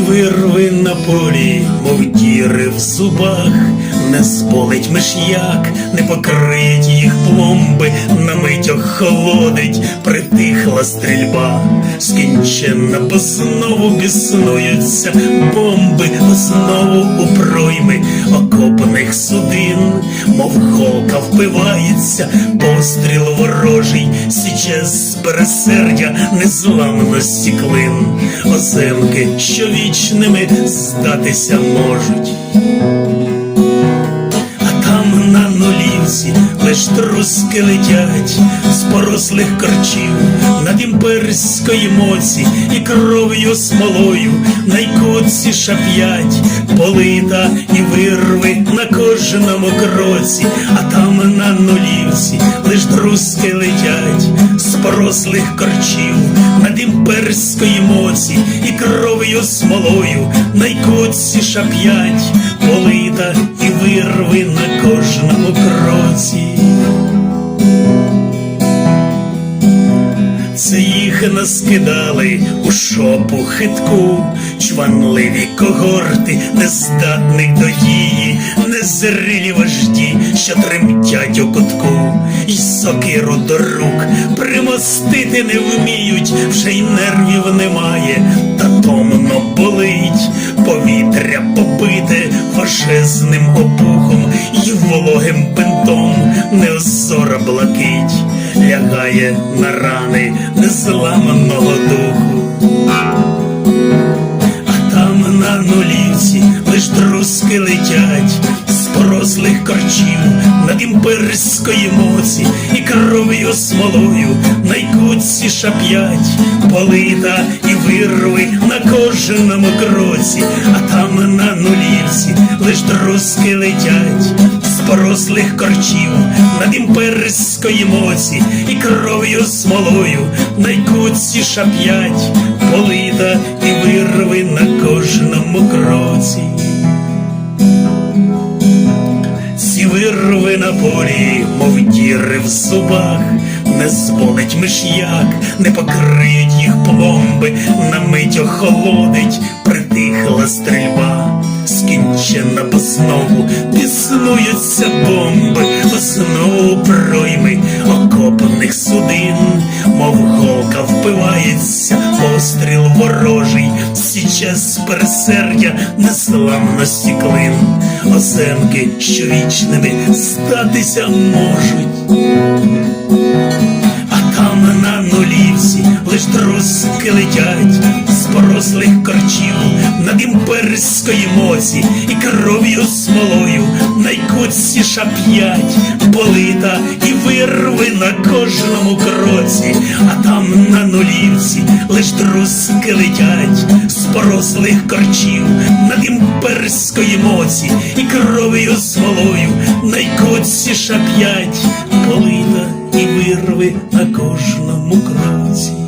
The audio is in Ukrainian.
вирви на полі, мов діри в зубах, не зболить миш'як, не покриють їх пломби, на мить охолодить, притихла стрільба, скінчена, бо знову біснуються бомби, знову у пройми окопаних судин, мов голка впивається, постріл ворожий, січе з пересердя незламності клин, оземки, що вічними здатися можуть. А там на нулівці лиш труски летять з порослих корчів. Над імперської моці і кров'ю смолою найкуціша п'ять полита і вирви на кожному кроці, а там на нулівці лиш труски летять з порослих корчів. Над імперської моці кров'ю смолою найкуціша п'ять полита і вирви на кожному кроці. Це їх наскидали у шопу хитку, чванливі когорти, нездатних до дії, незрілі вожді, що тремтять у кутку, І сокиру до рук примостити не вміють, вже й нервів немає, та томно болить, повітря побите фашизним опухом і вологим бинтом неозора блакить лягає на рани незламаного духу. А там на нулівці лиш труски летять з корчів над імперської моці і кров'ю смолою найкуціша п'ять полита і вирви на кожному кроці, а там на нулівці лиш труски летять з порослих корчів над імперської моці і кров'ю смолою найкуціша п'ять полита і вирви на кожному кроці. Вирви на полі, мов діри в зубах, не зболить миш'як, не покриють їх пломби, на мить охолодить, притихла стрільба, скінчена, бо знову біснуються бомби, знову пройми окопаних судин, мов голка впивається, постріл ворожий, з пересердя незламності клин, оземки, що вічними статися можуть. А там на нулівці лиш труски летять з порослих корчів. Над імперської моці і кров'ю смолою найкуціша п'ять полита і вирви на кожному кроці, а там на нулівці лиш труски летять з порослих корчів. Над імперської моці і кров'ю смолою найкуціша п'ять полита і вирви на кожному кроці.